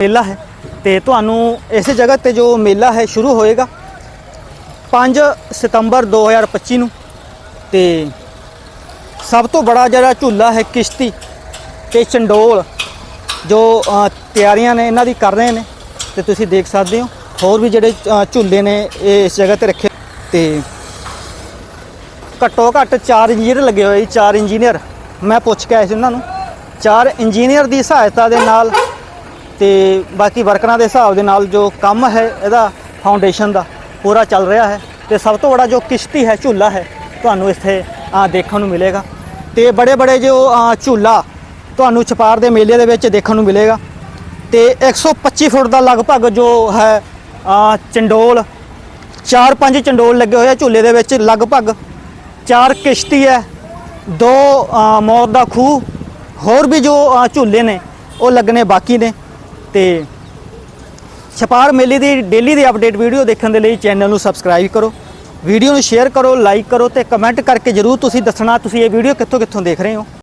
ਮੇਲਾ ਹੈ ਤੇ ਤੁਹਾਨੂੰ ਇਸੇ ਜਗ੍ਹਾ ਤੇ ਜੋ ਮੇਲਾ ਹੈ ਸ਼ੁਰੂ ਹੋਏਗਾ 5 ਸਤੰਬਰ 2025 ਨੂੰ ਤੇ ਸਭ ਤੋਂ ਬੜਾ ਜਿਹੜਾ ਝੂਲਾ ਹੈ ਕਿਸ਼ਤੀ ਤੇ ਚੰਡੋਲ ਜੋ ਤਿਆਰੀਆਂ ਨੇ ਇਹਨਾਂ ਦੀ ਕਰ ਰਹੇ ਨੇ ਤੇ ਤੁਸੀਂ ਦੇਖ ਸਕਦੇ ਹੋ, ਹੋਰ ਵੀ ਜਿਹੜੇ ਝੂਲੇ ਨੇ ਇਹ ਇਸ ਜਗ੍ਹਾ ਤੇ ਰੱਖੇ ਤੇ ਘੱਟੋ ਘੱਟ 4 ਇੰਜੀਨੀਅਰ ਲੱਗੇ ਹੋਏ ਜੀ 4 ਇੰਜੀਨੀਅਰ। ਮੈਂ ਪੁੱਛ ਕੇ ਆਇਆ ਸੀ ਉਹਨਾਂ ਨੂੰ 4 ਇੰਜੀਨੀਅਰ ਦੀ ਸਹਾਇਤਾ ਦੇ ਨਾਲ ਤੇ ਬਾਕੀ ਵਰਕਰਾਂ ਦੇ ਹਿਸਾਬ ਦੇ ਨਾਲ ਜੋ ਕੰਮ ਹੈ ਇਹਦਾ ਫਾਊਂਡੇਸ਼ਨ ਦਾ ਪੂਰਾ ਚੱਲ ਰਿਹਾ ਹੈ ਤੇ ਸਭ ਤੋਂ ਬੜਾ ਜੋ ਕਿਸ਼ਤੀ ਹੈ, ਝੂਲਾ ਹੈ, ਤੁਹਾਨੂੰ ਇੱਥੇ ਦੇਖਣ ਨੂੰ ਮਿਲੇਗਾ। ਤੇ ਬੜੇ ਬੜੇ ਜੋ ਝੂਲਾ ਤੁਹਾਨੂੰ ਛਪਾਰ ਦੇ ਮੇਲੇ ਦੇ ਵਿੱਚ ਦੇਖਣ ਨੂੰ ਮਿਲੇਗਾ। ਤੇ 125 ਫੁੱਟ ਦਾ ਲਗਭਗ ਜੋ ਹੈ ਚੰਡੋਲ ਚਾਰ ਪੰਜ ਚੰਡੋਲ ਲੱਗੇ ਹੋਏ ਆ ਝੂਲੇ ਦੇ ਵਿੱਚ। ਲਗਭਗ ਚਾਰ ਕਿਸ਼ਤੀ ਹੈ, ਦੋ ਮੌਤ ਦਾ ਖੂਹ, ਹੋਰ ਵੀ ਜੋ ਝੂਲੇ ਨੇ, ਉਹ ਲੱਗਣੇ ਬਾਕੀ ਨੇ। ਤੇ ਛਪਾਰ ਮੇਲੇ ਦੀ ਡੇਲੀ ਦੀ ਅਪਡੇਟ ਵੀਡੀਓ ਦੇਖਣ ਦੇ ਲਈ ਚੈਨਲ ਨੂੰ ਸਬਸਕ੍ਰਾਈਬ ਕਰੋ। ਵੀਡੀਓ ਨੂੰ ਸ਼ੇਅਰ ਕਰੋ ਲਾਈਕ ਕਰੋ ਤੇ ਕਮੈਂਟ ਕਰਕੇ ਜਰੂਰ ਤੁਸੀਂ ਦੱਸਣਾ ਤੁਸੀਂ ਇਹ ਵੀਡੀਓ ਕਿੱਥੋਂ ਕਿੱਥੋਂ ਦੇਖ ਰਹੇ ਹੋ।